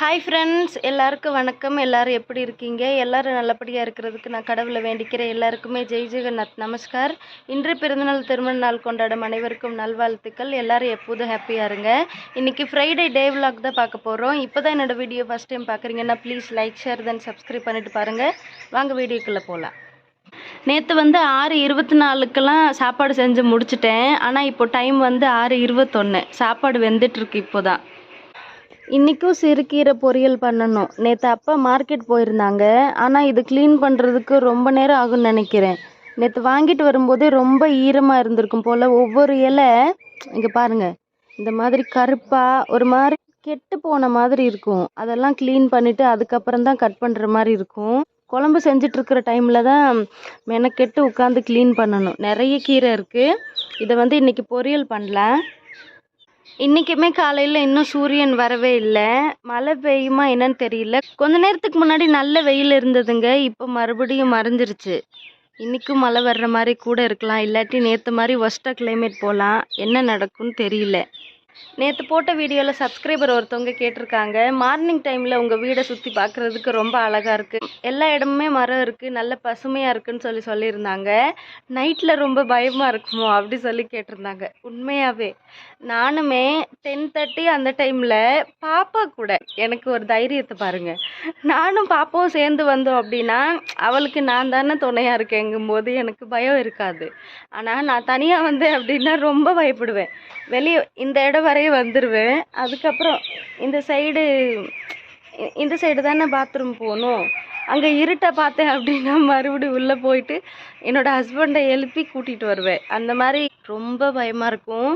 Hi friends எல்லாருக்கும் வணக்கம். எல்லாரும் எப்படி இருக்கீங்க? எல்லோரும் நல்லபடியாக இருக்கிறதுக்கு நான் கடவுளை வேண்டிக்கிறேன். எல்லாருக்குமே ஜெய் ஜெகநாத். நமஸ்கார். இன்று பிறந்தநாள் திருமண நாள் கொண்டாடும் அனைவருக்கும் நல்வாழ்த்துக்கள். எல்லோரும் எப்போதும் ஹாப்பியாக இருங்க. இன்னைக்கு ஃப்ரைடே டே விலாக் தான் பார்க்க போகிறோம் இப்போ தான் என்னோடய வீடியோ ஃபஸ்ட் டைம் பார்க்குறீங்கன்னா please like share then subscribe பண்ணிட்டு பாருங்கள் வாங்க வீடியோக்குள்ளே போகலாம் நேற்று வந்து ஆறு இருபத்தி நாலுக்கெல்லாம் சாப்பாடு செஞ்சு முடிச்சிட்டேன். ஆனால் இப்போ டைம் வந்து ஆறு இருபத்தொன்று சாப்பாடு வெந்துட்டுருக்கு இப்போ தான் இன்றைக்கும் சிறுகீரை பொரியல் பண்ணணும். நேற்று அப்பா மார்க்கெட் போயிருந்தாங்க. ஆனால் இது க்ளீன் பண்ணுறதுக்கு ரொம்ப நேரம் ஆகும்னு நினைக்கிறேன். நேற்று வாங்கிட்டு வரும்போதே ரொம்ப ஈரமாக இருந்திருக்கும் போல். ஒவ்வொரு இலை இங்கே பாருங்கள் இந்த மாதிரி கருப்பாக ஒரு மாதிரி கெட்டு போன மாதிரி இருக்கும். அதெல்லாம் க்ளீன் பண்ணிவிட்டு அதுக்கப்புறம் தான் கட் பண்ணுற மாதிரி இருக்கும். குழம்பு செஞ்சிட்ருக்கிற டைமில் தான் மெனக்கெட்டு உட்காந்து க்ளீன் பண்ணணும். நிறைய கீரை இருக்குது இதை வந்து இன்றைக்கி பொரியல் பண்ணலாம். இன்றைக்குமே காலையில் இன்னும் சூரியன் வரவே இல்லை. மழை பெய்யுமா என்னன்னு தெரியல. கொஞ்ச நேரத்துக்கு முன்னாடி நல்ல வெயில் இருந்ததுங்க. இப்போ மறுபடியும் மறைஞ்சிருச்சு. இன்றைக்கும் மழை வர்ற மாதிரி கூட இருக்கலாம். இல்லாட்டி நேற்று மாதிரி ஒஸ்ட்டாக கிளைமேட் போகலாம். என்ன நடக்கும்னு தெரியல. நேற்று போட்ட வீடியோவில் சப்ஸ்கிரைபர் ஒருத்தவங்க கேட்டிருக்காங்க. மார்னிங் டைமில் உங்கள் வீடை சுற்றி பார்க்குறதுக்கு ரொம்ப அழகாக இருக்குது எல்லா இடமுமே மரம் இருக்குது நல்ல பசுமையாக இருக்குன்னு சொல்லி சொல்லியிருந்தாங்க. நைட்டில் ரொம்ப பயமாக இருக்குமோ அப்படி சொல்லி கேட்டிருந்தாங்க. உண்மையாகவே நானுமே டென் தேர்ட்டி அந்த டைமில் பாப்பா கூட எனக்கு ஒரு தைரியத்தை பாருங்கள் நானும் பாப்பாவும் சேர்ந்து வந்தோம் அப்படின்னா அவளுக்கு நான் தானே துணையாக இருக்கேங்கும்போது எனக்கு பயம் இருக்காது. ஆனால் நான் தனியாக வந்தேன் அப்படின்னா ரொம்ப பயப்படுவேன். வெளியே இந்த இடம் வரையும் வந்துடுவேன் அதுக்கப்புறம் இந்த சைடு இந்த சைடு தானே பாத்ரூம் போகணும். அங்கே இருட்டை பார்த்தேன் அப்படின்னா மறுபடியும் உள்ளே போயிட்டு என்னோட ஹஸ்பண்டை எழுப்பி கூட்டிகிட்டு வருவேன். அந்த மாதிரி ரொம்ப பயமாக இருக்கும்.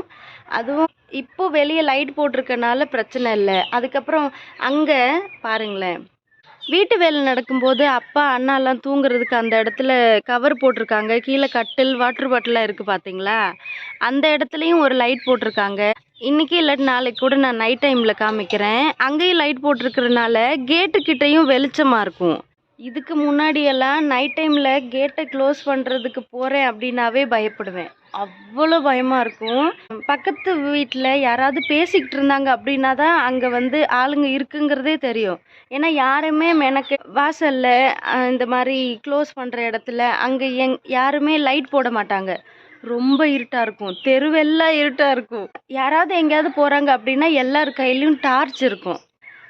அதுவும் இப்போ வெளியே லைட் போட்டிருக்கனால பிரச்சனை இல்லை. அதுக்கப்புறம் அங்கே பாருங்களேன். வீட்டு வேலை நடக்கும்போது அப்பா அண்ணாலாம் தூங்குறதுக்கு அந்த இடத்துல கவர் போட்டிருக்காங்க. கீழே கட்டில் வாட்டர் பாட்டிலாம் இருக்குது பார்த்தீங்களா அந்த இடத்துலையும் ஒரு லைட் போட்டிருக்காங்க. இன்றைக்கி இல்லாட்டி நாளைக்கு கூட நான் நைட் டைமில் காமிக்கிறேன். அங்கேயும் லைட் போட்டிருக்கிறதுனால கேட்டுக்கிட்டேயும் வெளிச்சமாக இருக்கும். இதுக்கு முன்னாடியெல்லாம் நைட் டைமில் கேட்டை க்ளோஸ் பண்ணுறதுக்கு போகிறேன் அப்படின்னாவே பயப்படுவேன். அவ்வளோ பயமாக இருக்கும். பக்கத்து வீட்டில் யாராவது பேசிக்கிட்டு இருந்தாங்க அப்படின்னா தான் அங்கே வந்து ஆளுங்க இருக்குங்கிறதே தெரியும். ஏன்னா யாருமே எனக்கு வாசலில் இந்த மாதிரி க்ளோஸ் பண்ணுற இடத்துல அங்கே எங் யாருமே லைட் போட மாட்டாங்க. ரொம்ப இருட்டாக இருக்கும். தெருவெல்லாம் இருட்டாக இருக்கும். யாராவது எங்கேயாவது போகிறாங்க அப்படின்னா எல்லார் கையிலையும் டார்ச் இருக்கும்.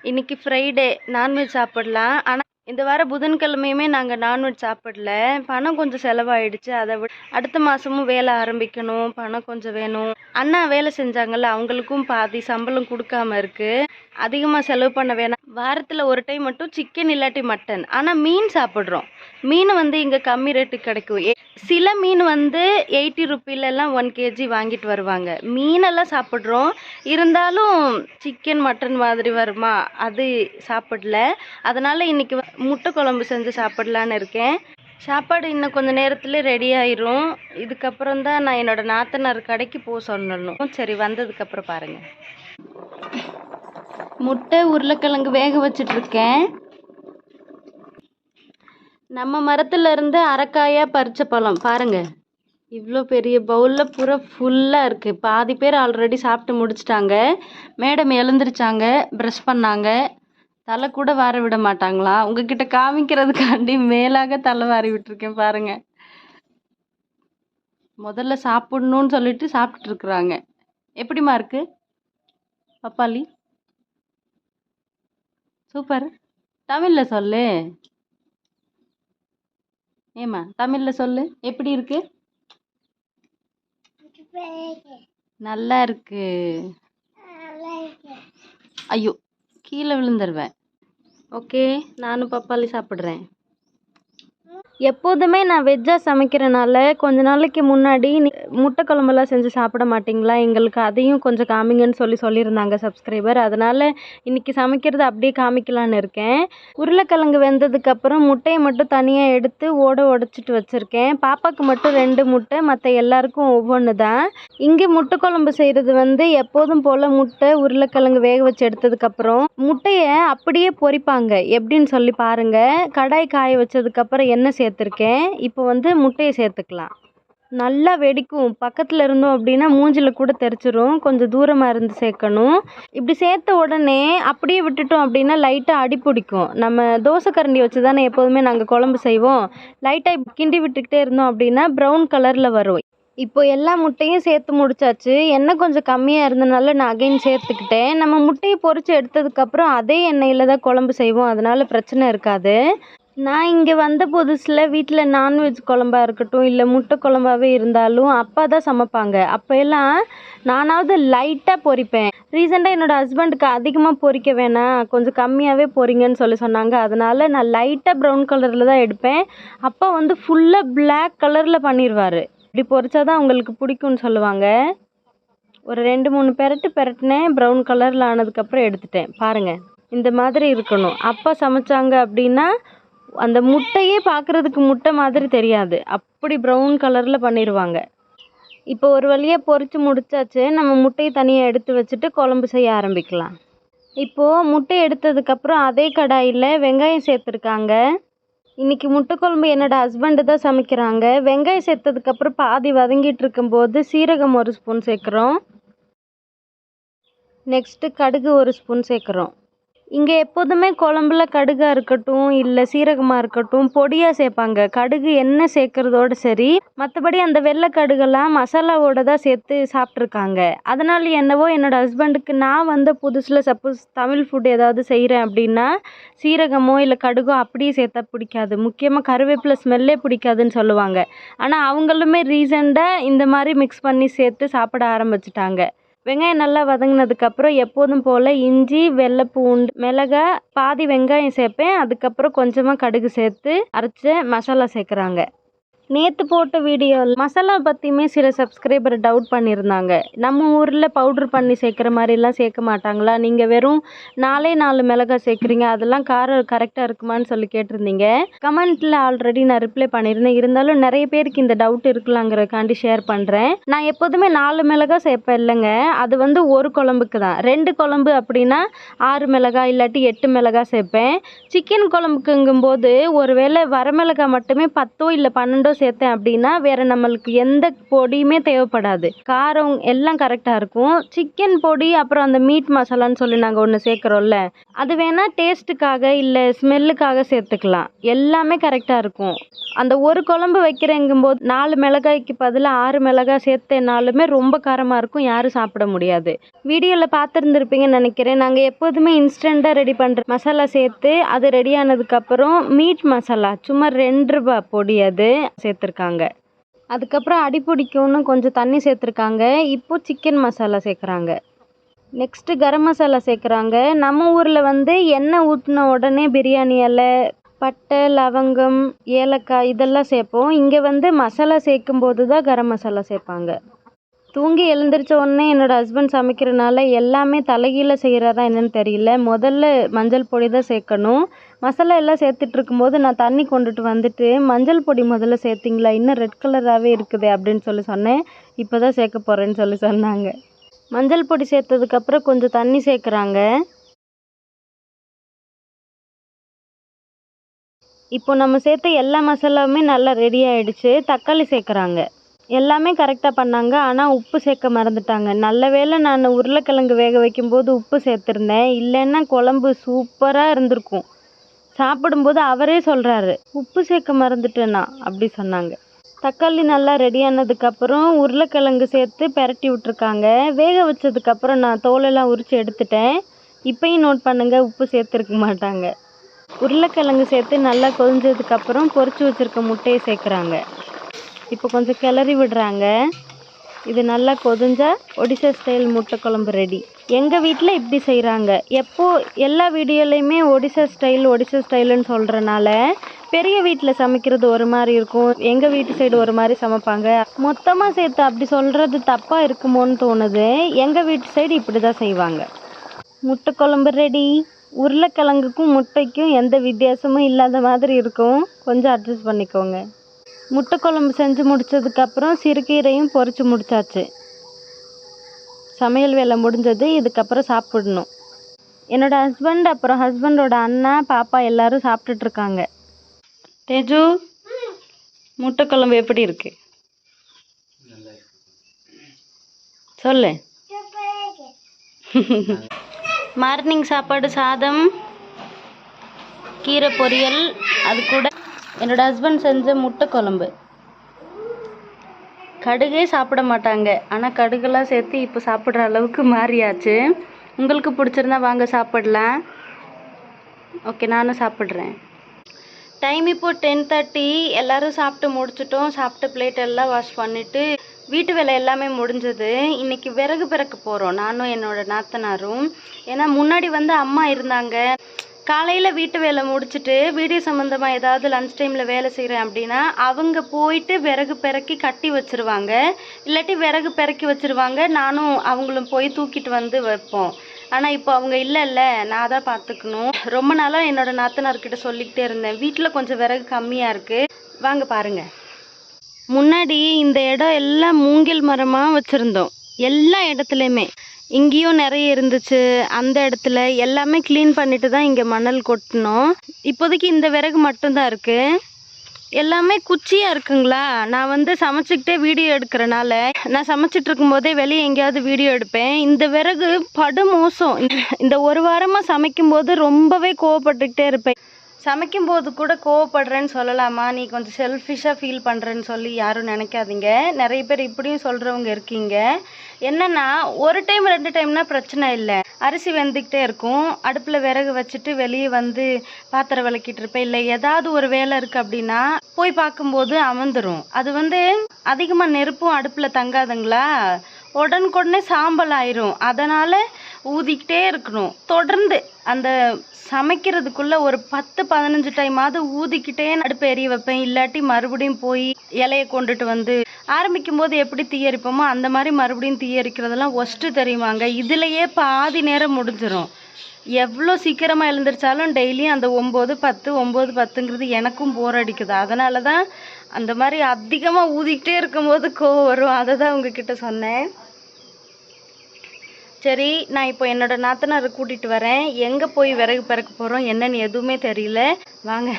இன்றைக்கி ஃப்ரைடே நான்வெஜ் சாப்பிடலாம். ஆனால் இந்த வாரம் புதன்கிழமையுமே நாங்கள் நான்வெஜ் சாப்பிடல. பணம் கொஞ்சம் செலவாயிடுச்சு அதை விட அடுத்த மாதமும் வேலை ஆரம்பிக்கணும் பணம் கொஞ்சம் வேணும். அண்ணா வேலை செஞ்சாங்கல்ல அவங்களுக்கும் பாதி சம்பளம் கொடுக்காம இருக்கு. அதிகமாக செலவு பண்ண வேணாம். வாரத்தில் ஒரு டைம் மட்டும் சிக்கன் இல்லாட்டி மட்டன் ஆனால் மீன் சாப்பிட்றோம். மீன் வந்து இங்கே கம்மி ரேட்டுக்கு கிடைக்கும். சில மீன் வந்து எயிட்டி ருப்பிலெல்லாம் ஒன் கேஜி வாங்கிட்டு வருவாங்க. மீனெல்லாம் சாப்பிட்றோம். இருந்தாலும் சிக்கன் மட்டன் மாதிரி வருமா? அது சாப்பிடல. அதனால் இன்றைக்கி வ- முட்டை குழம்பு செஞ்சு சாப்பிடலான்னு இருக்கேன். சாப்பாடு இன்னும் கொஞ்சம் நேரத்தில் ரெடி ஆயிரும். இதுக்கப்புறம் தான் நான் என்னோட நாத்தனார் கடைக்கு போக சொல்லணும். சரி வந்ததுக்கப்புறம் பாருங்கள் முட்டை உருளைக்கிழங்கு வேக வச்சிட்ருக்கேன் நம்ம மரத்துல இருந்து அரைக்காயா பறிச்ச பழம். பாருங்க. இவ்வளோ பெரிய பவுலில் பூரா ஃபுல்லாக இருக்குது பாதி பேர் ஆல்ரெடி சாப்பிட்டு முடிச்சிட்டாங்க. மேடம் எழுந்திரிச்சாங்க ப்ரெஷ் பண்ணாங்க. தலை கூட வார விட மாட்டாங்களா? உங்ககிட்ட காமிக்கிறதுக்காண்டி மேலாக தலை வாரி விட்டுருக்கேன் பாருங்க. முதல்ல சாப்பிடணும்னு சொல்லிட்டு சாப்பிட்டுட்டு இருக்கிறாங்க. எப்படிம்மா இருக்கு? பப்பாளி? சூப்பர். தமிழில் சொல்லு. ஏம்மா தமிழில் சொல்லு. எப்படி இருக்கு? நல்லா இருக்கு. ஐயோ கீழே விழுந்துருவேன். ஓகே நானும் பப்பாளி சாப்பிட்றேன். எப்போதுமே நான் வெஜ்ஜாக சமைக்கிறனால கொஞ்ச நாளைக்கு முன்னாடி நீ முட்டை குழம்பெல்லாம் செஞ்சு சாப்பிட மாட்டிங்களா? எங்களுக்கு அதையும் கொஞ்சம் காமிங்கன்னு சொல்லி சொல்லியிருந்தாங்க சப்ஸ்கிரைபர் அதனால் இன்றைக்கி சமைக்கிறது அப்படியே காமிக்கலான்னு இருக்கேன். உருளைக்கிழங்கு வெந்ததுக்கப்புறம் முட்டையை மட்டும் தனியாக எடுத்து ஓட உடச்சிட்டு வச்சுருக்கேன். பாப்பாவுக்கு மட்டும் ரெண்டு முட்டை மற்ற எல்லாருக்கும் ஒவ்வொன்று தான் இங்கே முட்டை குழம்பு செய்கிறது வந்து எப்போதும் போல் முட்டை உருளைக்கிழங்கு வேக வச்சு எடுத்ததுக்கப்புறம் முட்டையை அப்படியே பொரிப்பாங்க. எப்படின்னு சொல்லி பாருங்கள் கடாய் காய வச்சதுக்கப்புறம் எண்ணெய் சேர்த்துருக்கேன். இப்போ வந்து முட்டையை சேர்த்துக்கலாம். நல்லா வெடிக்கும். பக்கத்தில் இருந்தோம் அப்படின்னா மூஞ்சில் கூட தெரிச்சிரும். கொஞ்சம் தூரமாக இருந்து சேர்க்கணும். இப்படி சேர்த்த உடனே அப்படியே விட்டுட்டோம் அப்படின்னா லைட்டாக அடி பிடிக்கும். நம்ம தோசை கரண்டி வச்சு தானே எப்போதுமே நாங்கள் குழம்பு செய்வோம். லைட்டாக கிண்டி விட்டுக்கிட்டே இருந்தோம் அப்படின்னா ப்ரௌன் கலரில் வரும். இப்போ எல்லா முட்டையும் சேர்த்து முடிச்சாச்சு. எண்ணெய் கொஞ்சம் கம்மியாக இருந்தனால நான் அகைன் சேர்த்துக்கிட்டேன். நம்ம முட்டையை பொறிச்சு எடுத்ததுக்கப்புறம் அதே எண்ணெயில் தான் குழம்பு செய்வோம். அதனால் பிரச்சனை இருக்காது. நான் இங்கே வந்த புதுசில் வீட்டில் நான்வெஜ் குழம்பா இருக்கட்டும் இல்லை முட்டை குழம்பாவே இருந்தாலும் அப்பா தான் சமைப்பாங்க. அப்போ எல்லாம் நானாவது லைட்டாக பொரிப்பேன். ரீசெண்டாக என்னோடய ஹஸ்பண்டுக்கு அதிகமாக பொரிக்க வேணாம். கொஞ்சம் கம்மியாகவே பொரிங்கன்னு சொல்லி சொன்னாங்க. அதனால் நான் லைட்டாக ப்ரௌன் கலரில் தான் எடுப்பேன். அப்பா வந்து ஃபுல்லாக பிளாக் கலரில் பண்ணிடுவார் இப்படி பொரிச்சா தான் அவங்களுக்கு பிடிக்கும்னு சொல்லுவாங்க. ஒரு ரெண்டு மூணு பெரட்டு பெரட்டினேன். ப்ரௌன் கலரில் ஆனதுக்கப்புறம் எடுத்துட்டேன். பாருங்கள் இந்த மாதிரி இருக்கணும். அப்பா சமைச்சாங்க அப்படின்னா அந்த முட்டையே பார்க்குறதுக்கு முட்டை மாதிரி தெரியாது. அப்படி ப்ரௌன் கலரில் பண்ணிடுவாங்க இப்போ ஒரு வழியாக பொரித்து முடிச்சாச்சு நம்ம முட்டையை தனியாக எடுத்து வச்சுட்டு குழம்பு செய்ய ஆரம்பிக்கலாம். இப்போது முட்டை எடுத்ததுக்கப்புறம் அதே கடாயில் வெங்காயம் சேர்த்துருக்காங்க. இன்றைக்கி முட்டை குழம்பு என்னோட ஹஸ்பண்டு தான் சமைக்கிறாங்க. வெங்காயம் சேர்த்ததுக்கப்புறம் பாதி வதங்கிட்டு இருக்கும்போது சீரகம் ஒரு ஸ்பூன் சேர்க்குறோம். நெக்ஸ்ட்டு கடுகு ஒரு ஸ்பூன் சேர்க்குறோம். இங்கே எப்போதுமே குழம்புல கடுகாக இருக்கட்டும் இல்லை சீரகமாக இருக்கட்டும் பொடியாக சேர்ப்பாங்க கடுகு எண்ணெய் சேர்க்குறதோட சரி மற்றபடி அந்த வெள்ளை கடுகெல்லாம் மசாலாவோட தான் சேர்த்து சாப்பிட்ருக்காங்க அதனால் என்னவோ என்னோட ஹஸ்பண்டுக்கு நான் வந்த புதுசில் சப்போஸ் தமிழ் ஃபுட் ஏதாவது செய்கிறேன் அப்படின்னா சீரகமோ இல்லை கடுகோ அப்படியே சேர்த்தா பிடிக்காது. முக்கியமாக கருவேப்பிலை ஸ்மெல்லே பிடிக்காதுன்னு சொல்லுவாங்க. ஆனால் அவங்களுமே ரீசெண்டாக இந்த மாதிரி மிக்ஸ் பண்ணி சேர்த்து சாப்பிட ஆரம்பிச்சிட்டாங்க. வெங்காயம் நல்லா வதங்கினதுக்கப்புறம் எப்போதும் போல் இஞ்சி வெள்ளை பூண்டு மிளகா பாதி வெங்காயம் சேர்ப்பேன். அதுக்கப்புறம் கொஞ்சமாக கடுகு சேர்த்து அரைச்ச மசாலா சேர்க்குறாங்க. நேற்று போட்ட வீடியோவில் மசாலா பற்றியுமே சில சப்ஸ்கிரைபர் டவுட் பண்ணியிருந்தாங்க. நம்ம ஊரில் பவுட்ரு பண்ணி சேர்க்குற மாதிரிலாம் சேர்க்க மாட்டாங்களா? நீங்கள் வெறும் நாலே நாலு மிளகாய் சேர்க்குறீங்க அதெல்லாம் காரம் கரெக்டாக இருக்குமான்னு சொல்லி கேட்டிருந்தீங்க. கமெண்ட்டில் ஆல்ரெடி நான் ரிப்ளை பண்ணியிருந்தேன். இருந்தாலும் நிறைய பேருக்கு இந்த டவுட் இருக்கலாங்கிறக்காண்டி ஷேர் பண்ணுறேன் நான் எப்போதுமே நாலு மிளகாய் சேர்ப்பேன் இல்லைங்க. அது வந்து ஒரு குழம்புக்கு தான். ரெண்டு குழம்பு அப்படின்னா ஆறு மிளகாய் இல்லாட்டி எட்டு மிளகாய் சேர்ப்பேன். சிக்கன் குழம்புக்குங்கும்போது ஒருவேளை வரமிளகாய் மட்டுமே பத்தோ இல்லை பன்னெண்டோ சேர்த்தேன் அப்படின்னா வேற நம்மளுக்கு எந்த பொடியுமே தேவைப்படாது. காரம் எல்லாம் கரெக்டாக இருக்கும். சிக்கன் பொடி அப்புறம் அந்த மீட் மசாலான்னு சொல்லி நாங்கள் ஒன்று சேர்க்குறோம்ல அது வேணால் டேஸ்ட்டுக்காக இல்லை ஸ்மெல்லுக்காக சேர்த்துக்கலாம். எல்லாமே கரெக்டாக இருக்கும். அந்த ஒரு குழம்பு வைக்கிறேங்கும்போது நாலு மிளகாய்க்கு பதிலாக ஆறு மிளகாய் சேர்த்தேனாலுமே ரொம்ப காரமாக இருக்கும் யாரும் சாப்பிட முடியாது. வீடியோவில் பார்த்துருந்துருப்பீங்கன்னு நினைக்கிறேன். நாங்கள் எப்போதுமே இன்ஸ்டண்ட்டாக ரெடி பண்ணுற மசாலா சேர்த்து அது ரெடி ஆனதுக்கப்புறம் மீட் மசாலா சும்மா ரெண்டு ரூபா பொடி அது. சேர்த்துருக்காங்க. அதுக்கப்புறம் அடி பிடிக்கும்னு கொஞ்சம் தண்ணி சேர்த்துருக்காங்க. இப்போ சிக்கன் மசாலா சேர்க்குறாங்க. நெக்ஸ்ட்டு கரம் மசாலா சேர்க்குறாங்க. நம்ம ஊரில் வந்து எண்ணெய் ஊற்றின உடனே பிரியாணி இலை பட்டை லவங்கம் ஏலக்காய் இதெல்லாம் சேர்ப்போம். இங்கே வந்து மசாலா சேர்க்கும்போது தான் கரம் மசாலா சேர்ப்பாங்க. தூங்கி எழுந்திரிச்ச உடனே என்னோடய ஹஸ்பண்ட் சமைக்கிறனால எல்லாமே தலைகீழ செய்கிறதா என்னன்னு தெரியல. முதல்ல மஞ்சள் பொடி தான் சேர்க்கணும். மசாலா எல்லாம் சேர்த்துட்டு இருக்கும்போது நான் தண்ணி கொண்டுட்டு வந்துட்டு மஞ்சள் பொடி முதல்ல சேர்த்திங்களா? இன்னும் ரெட் கலராகவே இருக்குது அப்படின்னு சொல்லி சொன்னேன். இப்போ தான் சேர்க்க போகிறேன்னு சொல்லி சொன்னாங்க. மஞ்சள் பொடி சேர்த்ததுக்கப்புறம் கொஞ்சம் தண்ணி சேர்க்குறாங்க. இப்போ நம்ம சேர்த்த எல்லா மசாலாவுமே நல்லா ரெடி ஆகிடுச்சு தக்காளி சேர்க்குறாங்க. எல்லாமே கரெக்டாக பண்ணாங்க. ஆனால் உப்பு சேர்க்க மறந்துட்டாங்க. நல்ல வேளை நான் உருளைக்கிழங்கு வேக வைக்கும்போது உப்பு சேர்த்துருந்தேன். இல்லைன்னா குழம்பு சூப்பராக இருந்திருக்கும். சாப்பிடும்போது அவரே சொல்கிறாரு உப்பு சேர்க்க மறந்துட்டேனா? அப்படி சொன்னாங்க. தக்காளி நல்லா ரெடி ஆனதுக்கப்புறம் உருளைக்கிழங்கு சேர்த்து பெரட்டி விட்ருக்காங்க வேக வச்சதுக்கப்புறம் நான் தோலெல்லாம் உரித்து எடுத்துட்டேன். இப்பையும் நோட் பண்ணுங்கள் உப்பு சேர்த்துருக்க மாட்டாங்க. உருளைக்கிழங்கு சேர்த்து நல்லா கொதிஞ்சதுக்கப்புறம் பொறிச்சு வச்சுருக்க முட்டையை சேர்க்குறாங்க. இப்போ கொஞ்சம் கிளறி விடுறாங்க. இது நல்லா கொதிஞ்சா ஒடிசா ஸ்டைல் முட்டை குழம்பு ரெடி எங்கள் வீட்டில் இப்படி செய்கிறாங்க எப்போ எல்லா வீடியோலையுமே ஒடிசா ஸ்டைல் ஒடிசா ஸ்டைலுன்னு சொல்கிறனால பெரிய வீட்டில் சமைக்கிறது ஒரு மாதிரி இருக்கும். எங்கள் வீட்டு சைடு ஒரு மாதிரி சமைப்பாங்க. மொத்தமாக சேர்த்து அப்படி சொல்கிறது தப்பாக இருக்குமோன்னு தோணுது. எங்கள் வீட்டு சைடு இப்படி தான் செய்வாங்க. முட்டை குழம்பு ரெடி உருளைக்கிழங்குக்கும் முட்டைக்கும் எந்த வித்தியாசமும் இல்லாத மாதிரி இருக்கும். கொஞ்சம் அட்ஜஸ்ட் பண்ணிக்கோங்க. முட்டை குழம்பு செஞ்சு முடிச்சதுக்கப்புறம் சிறுகீரையும் பொறிச்சு முடித்தாச்சு சமையல் வேலை முடிஞ்சது இதுக்கப்புறம் சாப்பிடணும். என்னோட ஹஸ்பண்ட் அப்புறம் ஹஸ்பண்டோட அண்ணா பாப்பா எல்லாரும் சாப்பிட்டுட்டு இருக்காங்க. தேஜு முட்டை குழம்பு எப்படி இருக்கு? சொல்லு. மார்னிங் சாப்பாடு சாதம் கீரை பொரியல் அது கூட என்னோட ஹஸ்பண்ட் செஞ்ச முட்டை குழம்பு. கடுகே சாப்பிட மாட்டாங்க. ஆனால் கடுகெல்லாம் சேர்த்து இப்போ சாப்பிட்ற அளவுக்கு மாறியாச்சு. உங்களுக்கு பிடிச்சிருந்தா வாங்க சாப்பிடலாம். ஓகே நானும் சாப்பிட்றேன். டைம் இப்போ டென் தேர்ட்டி எல்லோரும் சாப்பிட்டு முடிச்சிட்டோம். சாப்பிட்ட பிளேட் எல்லாம் வாஷ் பண்ணிவிட்டு வீட்டு வேலை எல்லாமே முடிஞ்சது. இன்றைக்கி விறகு பிறக்க போகிறோம் நானும் என்னோடய நாத்தனாரும். ஏன்னா முன்னாடி வந்து அம்மா இருந்தாங்க. காலையில் வீட்டு வேலை முடிச்சுட்டு வீடியோ சம்மந்தமாக ஏதாவது லன்ச் டைமில் வேலை செய்கிறேன் அப்படின்னா அவங்க போயிட்டு விறகு பிறக்கி கட்டி வச்சிருவாங்க. இல்லாட்டி விறகு பிறக்கி வச்சிருவாங்க. நானும் அவங்களும் போய் தூக்கிட்டு வந்து வைப்போம். ஆனால் இப்போ அவங்க இல்லைல்ல நான் தான் பார்த்துக்கணும். ரொம்ப நாளாக என்னோடய நாத்தனார்கிட்ட சொல்லிக்கிட்டே இருந்தேன். வீட்டில் கொஞ்சம் விறகு கம்மியாக இருக்குது வாங்க பாருங்கள் முன்னாடி இந்த இடம் எல்லாம் மூங்கில் மரமாக வச்சுருந்தோம். எல்லா இடத்துலையுமே. இங்கேயும் நிறைய இருந்துச்சு. அந்த இடத்துல எல்லாமே க்ளீன் பண்ணிட்டு தான் இங்கே மணல் கொட்டினோம். இப்போதைக்கு இந்த விறகு மட்டும்தான் இருக்குது எல்லாமே குச்சியாக இருக்குங்களா? நான் வந்து சமைச்சிக்கிட்டே வீடியோ எடுக்கிறனால நான் சமைச்சிட்டு இருக்கும்போதே வெளியே எங்கேயாவது வீடியோ எடுப்பேன். இந்த விறகு படு மோசம் இந்த- இந்த ஒரு வாரமாக சமைக்கும்போது ரொம்பவே கோவப்பட்டுக்கிட்டே இருப்பேன். சமைக்கும்போது கூட கோவப்படுறேன்னு சொல்லலாமா? நீ கொஞ்சம் செல்ஃபிஷாக ஃபீல் பண்ணுறேன்னு சொல்லி யாரும் நினைக்காதீங்க. நிறைய பேர் இப்படியும் சொல்கிறவங்க இருக்கீங்க. என்னென்னா ஒரு டைம் ரெண்டு டைம்னா பிரச்சனை இல்லை. அரிசி வெந்துக்கிட்டே இருக்கும். அடுப்பில் விறகு வச்சுட்டு வெளியே வந்து பாத்திரம் விளக்கிட்டு இருப்பேன். இல்லை ஏதாவது ஒரு வேலை இருக்குது அப்படின்னா போய் பார்க்கும்போது அமர்ந்துடும் அது வந்து அதிகமாக நெருப்பும் அடுப்பில் தங்காதுங்களா? உடனுக்குடனே சாம்பல் ஆயிரும். அதனால் ஊதிக்கிட்டே இருக்கணும். தொடர்ந்து அந்த சமைக்கிறதுக்குள்ள ஒரு பத்து பதினஞ்சு டைமாவது ஊதிக்கிட்டே அடுப்பு எரிய வைப்பேன். இல்லாட்டி மறுபடியும் போய் இலையை கொண்டுட்டு வந்து ஆரம்பிக்கும் போது எப்படி தீயரிப்போமோ அந்த மாதிரி மறுபடியும் தீயரிக்கிறதெல்லாம் ஒஸ்ட்டு தெரியுமாங்க. இதுலயே பாதி நேரம் முடிஞ்சிடும் எவ்வளோ சீக்கிரமாக எழுந்திரிச்சாலும் டெய்லியும் அந்த ஒம்பது பத்து ஒம்பது பத்துங்கிறது எனக்கும் போர் அடிக்குது. அதனால தான் அந்த மாதிரி அதிகமாக ஊதிக்கிட்டே இருக்கும்போது கோவம் வரும். அதை தான் உங்ககிட்ட சொன்னேன். சரி நான் இப்போ என்னோட நாத்தனாரை கூட்டிகிட்டு வரேன். எங்கே போய் விறகு பிறக்க போகிறோம் என்னன்னு எதுவுமே தெரியல. வாங்க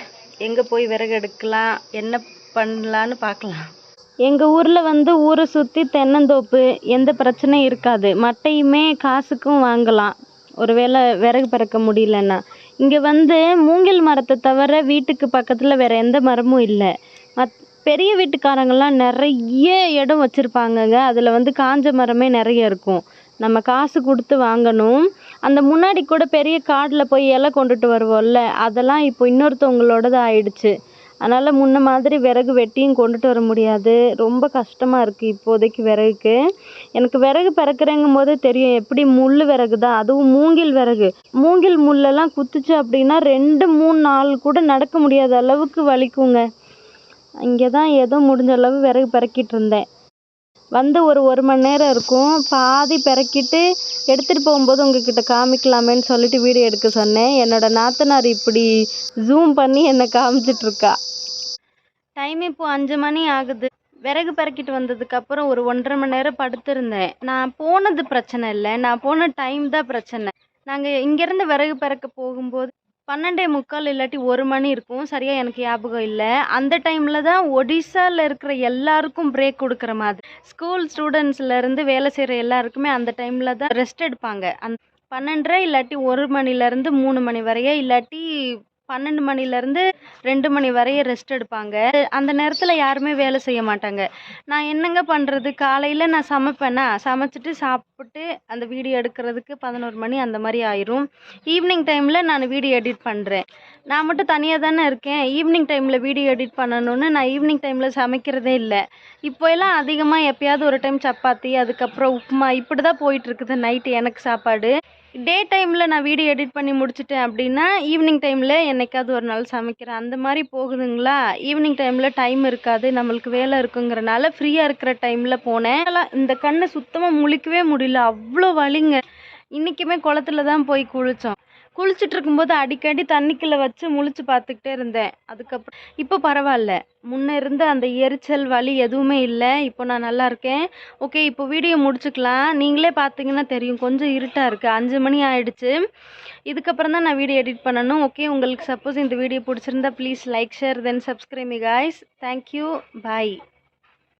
எங்கே போய் விறகு எடுக்கலாம்? என்ன பண்ணலான்னு பார்க்கலாம். எங்கள் ஊரில் வந்து ஊரை சுற்றி தென்னந்தோப்பு எந்த பிரச்சனையும் இருக்காது. மட்டையுமே காசுக்கும் வாங்கலாம். ஒருவேளை விறகு பிறக்க முடியலன்னா. இங்கே வந்து மூங்கில் மரத்தை தவிர வீட்டுக்கு பக்கத்தில் வேறு எந்த மரமும் இல்லை. மத் பெரிய வீட்டுக்காரங்கெல்லாம் நிறைய இடம் வச்சுருப்பாங்கங்க. அதில் வந்து காஞ்ச மரமே நிறைய இருக்கும். நம்ம காசு கொடுத்து வாங்கணும். அந்த முன்னாடி கூட பெரிய காட்டில் போய் இலை கொண்டுட்டு வருவோம்ல அதெல்லாம் இப்போ இன்னொருத்தவங்களோடது ஆயிடுச்சு. அதனால் முன்ன மாதிரி விறகு வெட்டியும் கொண்டுட்டு வர முடியாது. ரொம்ப கஷ்டமாக இருக்குது இப்போதைக்கு விறகுக்கு. எனக்கு விறகு பிறக்கிறேங்கும் போதே தெரியும் எப்படி முள் விறகு தான். அதுவும் மூங்கில் விறகு. மூங்கில் முள்ளெல்லாம் குத்துச்சு அப்படின்னா ரெண்டு மூணு நாள் கூட நடக்க முடியாத அளவுக்கு வலிக்குங்க. இங்கே தான் ஏதோ முடிஞ்ச அளவு விறகு பிறக்கிட்டு இருந்தேன். வந்து ஒரு ஒரு மணி நேரம் இருக்கும். பாதி பிறக்கிட்டு எடுத்துகிட்டு போகும்போது உங்ககிட்ட காமிக்கலாமேன்னு சொல்லிட்டு வீடியோ எடுக்க சொன்னேன். என்னோட நாத்தனார் இப்படி ஜூம் பண்ணி என்னை காமிச்சிட்ருக்கா டைம் இப்போது அஞ்சு மணி ஆகுது. விறகு பிறக்கிட்டு வந்ததுக்கப்புறம் ஒரு ஒன்றரை மணி நேரம் படுத்திருந்தேன். நான் போனது பிரச்சனை இல்லை. நான் போன டைம் தான் பிரச்சனை. நாங்கள் இங்கேருந்து விறகு பிறக்க போகும்போது பன்னெண்டே முக்கால் இல்லாட்டி ஒரு மணி இருக்கும். சரியாக எனக்கு ஞாபகம் இல்லை. அந்த டைமில் தான் ஒடிசாவில் இருக்கிற எல்லாருக்கும் பிரேக் கொடுக்குற மாதிரி. ஸ்கூல் ஸ்டூடெண்ட்ஸ்லேருந்து வேலை செய்கிற எல்லாருக்குமே அந்த டைமில் தான் ரெஸ்ட் எடுப்பாங்க. அந் பன்னெண்டரை இல்லாட்டி ஒரு மணிலேருந்து மூணு மணி வரைய இல்லாட்டி பன்னெண்டு மணிலேருந்து ரெண்டு மணி வரைய ரெஸ்ட் எடுப்பாங்க. அந்த நேரத்தில் யாருமே வேலை செய்ய மாட்டாங்க. நான் என்னங்க பண்ணுறது காலையில் நான் சமைப்பேனா? சமைச்சிட்டு சாப்பிட்டு அந்த வீடியோ எடுக்கிறதுக்கு பதினோரு மணி அந்த மாதிரி ஆயிரும். ஈவினிங் டைமில் நான் வீடியோ எடிட் பண்ணுறேன் நான் மட்டும் தனியாக தானே இருக்கேன். ஈவினிங் டைமில் வீடியோ எடிட் பண்ணணும்னு நான் ஈவினிங் டைமில் சமைக்கிறதே இல்லை. இப்போ எல்லாம் அதிகமாக எப்பயாவது ஒரு டைம் சப்பாத்தி அதுக்கப்புறம் உப்புமா இப்படி தான் போயிட்டுருக்குது நைட்டு எனக்கு சாப்பாடு. டே டைமில் நான் வீடியோ எடிட் பண்ணி முடிச்சிட்டேன் அப்படின்னா ஈவினிங் டைமில் என்னைக்காவது ஒரு நாள் சமைக்கிறேன். அந்த மாதிரி போகுதுங்களா? ஈவினிங் டைமில் டைம் இருக்காது நம்மளுக்கு வேலை இருக்குங்கிறனால ஃப்ரீயாக இருக்கிற டைமில் போனேன். இந்த கண்ணை சுத்தமாக முழிக்கவே முடியல. அவ்வளோ வலிங்க. இன்றைக்குமே குளத்துல தான் போய் குளித்தோம் குளிச்சுட்டு இருக்கும்போது அடிக்கடி தண்ணிக்குள்ளே வச்சு முழிச்சு பார்த்துக்கிட்டே இருந்தேன். அதுக்கப்புறம் இப்போ பரவாயில்ல. முன்ன இருந்த அந்த எரிச்சல் வலி எதுவுமே இல்லை. இப்போ நான் நல்லா இருக்கேன். ஓகே இப்போ வீடியோ முடிச்சுக்கலாம். நீங்களே பார்த்தீங்கன்னா தெரியும். கொஞ்சம் இருட்டாக இருக்குது அஞ்சு மணி ஆயிடுச்சு. இதுக்கப்புறம் தான் நான் வீடியோ எடிட் பண்ணணும். ஓகே உங்களுக்கு சப்போஸ் இந்த வீடியோ பிடிச்சிருந்தா please like share then subscribe guys thank you bye